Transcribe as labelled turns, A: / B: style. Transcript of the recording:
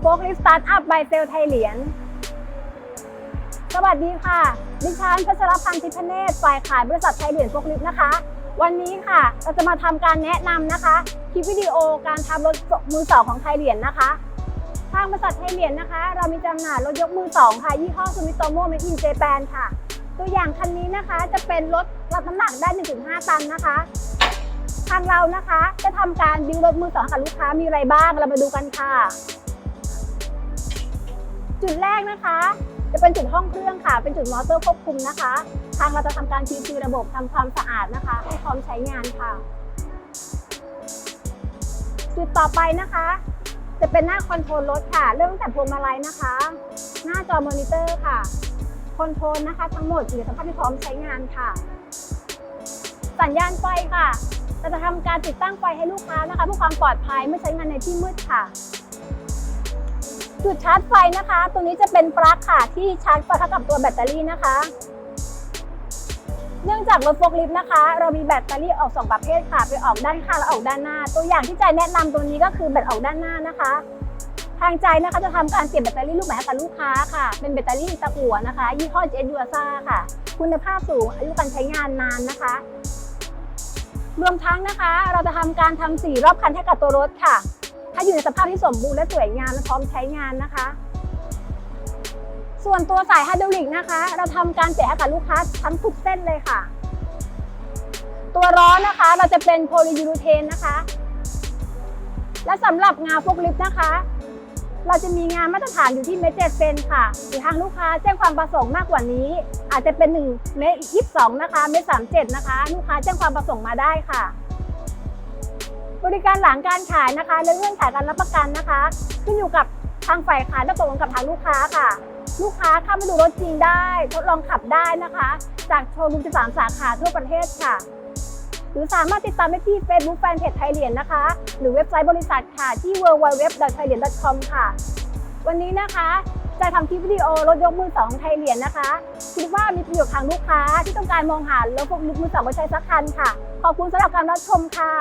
A: โฟกลิฟสตาร์ทอัพบายเซลไทยเหรียญสวัสดีค่ะ ดิฉันพัชรพันธ์ทิพเนศฝ่ายขายบริษัทไทยเหรียญโฟกลิฟนะคะ วันนี้ค่ะเราจะมาทำการแนะนำนะคะคลิปวิดีโอการทำรถมือสองของไทยเหรียญนะคะทางบริษัทไทยเหรียญนะคะ เรามีจำหน่ายรถยกมือสองค่ะยี่ห้อซูมิโตโมเมทินเจแปนค่ะ ตัวอย่างคันนี้นะคะจะเป็นรถรับน้ำหนักได้ 1.5 ตันนะคะ ทางเรานะคะจะทำการดิวรถมือสองกับลูกค้ามีอะไรบ้างเรามาดูกันค่ะ จุดแรกนะคะ จะเป็นจุดห้องเครื่องค่ะ เป็นจุดมอเตอร์ควบคุมนะคะ ทางเราจะทำการทีซีระบบทำความสะอาดนะคะให้พร้อมใช้งานค่ะ จุดต่อไปนะคะ จะเป็นหน้าคอนโทรลรถค่ะ เริ่มตั้งแต่พวงมาลัยนะคะ หน้าจอมอนิเตอร์ค่ะคอนโทรลนะคะ ทั้งหมดอยู่ในสภาพที่พร้อมใช้งานค่ะ สัญญาณไฟค่ะเราจะทำการติดตั้งไฟให้ลูกค้านะคะเพื่อความปลอดภัยไม่ใช้งานในที่มืดค่ะ จุดชาร์จไฟนะคะตรงนี้จะเป็นปลั๊กค่ะที่ชาร์จไฟเข้ากับตัวแบตเตอรี่นะคะ เนื่องจากรถโฟล์คลิฟต์นะคะ เรามีแบตเตอรี่ออก 2 ประเภทค่ะ ไปออกด้านข้างและออกด้านหน้า ตัวอย่างที่ใจแนะนำตัวนี้ก็คือแบตออกด้านหน้านะคะ ทางใจนะคะจะทำการเปลี่ยนแบตเตอรี่ลูกใหม่ให้กับลูกค้าค่ะ เป็นแบตเตอรี่ตะกั่วนะคะ ยี่ห้อ j จ u a s a ค่ะ คุณภาพสูงอายุการใช้งานนานนะคะรวมทั้งนะคะ เราจะทำการทำสีรอบคันให้กับตัวรถค่ะ ให้อยู่ในสภาพที่สมบูรณ์และสวยงามและพร้อมใช้งานนะคะ ส่วนตัวสายไฮดรอลิกนะคะ เราทำการเปลี่ยให้กับลูกค้าทั้งทุกเส้นเลยค่ะ ตัวล้อนนะคะเราจะเป็นโพลียูรูเทนนะคะ และสำหรับงาพวกลิฟต์นะคะ เราจะมีงานมาตรฐานอยู่ที่เมตรเจ็ดเซนค่ะหรือทางลูกค้าแจ้งความประสงค์มากกว่านี้ อาจจะเป็น1เมตรยี่สิบสองนะคะเมตรสามเจ็ดนะคะ ลูกค้าแจ้งความประสงค์มาได้ค่ะ บริการหลังการขายนะคะและเงื่อนไขการรับประกันนะคะ ขึ้นอยู่กับทางฝ่ายขายและตกลงกับทางลูกค้าค่ะ ลูกค้าเข้ามาดูรถจริงได้ ทดลองขับได้นะคะ จากโชว์รูม13สาขาทั่วประเทศค่ะ หรือสามารถติดตามได้ที่ Facebook Fanpage ไทยเหรียญนะคะ หรือเว็บไซต์บริษัทค่ะที่ www.thailian.com ค่ะ วันนี้นะคะจะทำคลิปวิดีโอรถยกมือสองไทยเหรียญนะคะ คิดว่ามีประโยชน์ทางลูกค้าที่ต้องการมองหารถพวกมือสองไปใช้สักคันค่ะ ขอบคุณสำหรับการรับชมค่ะ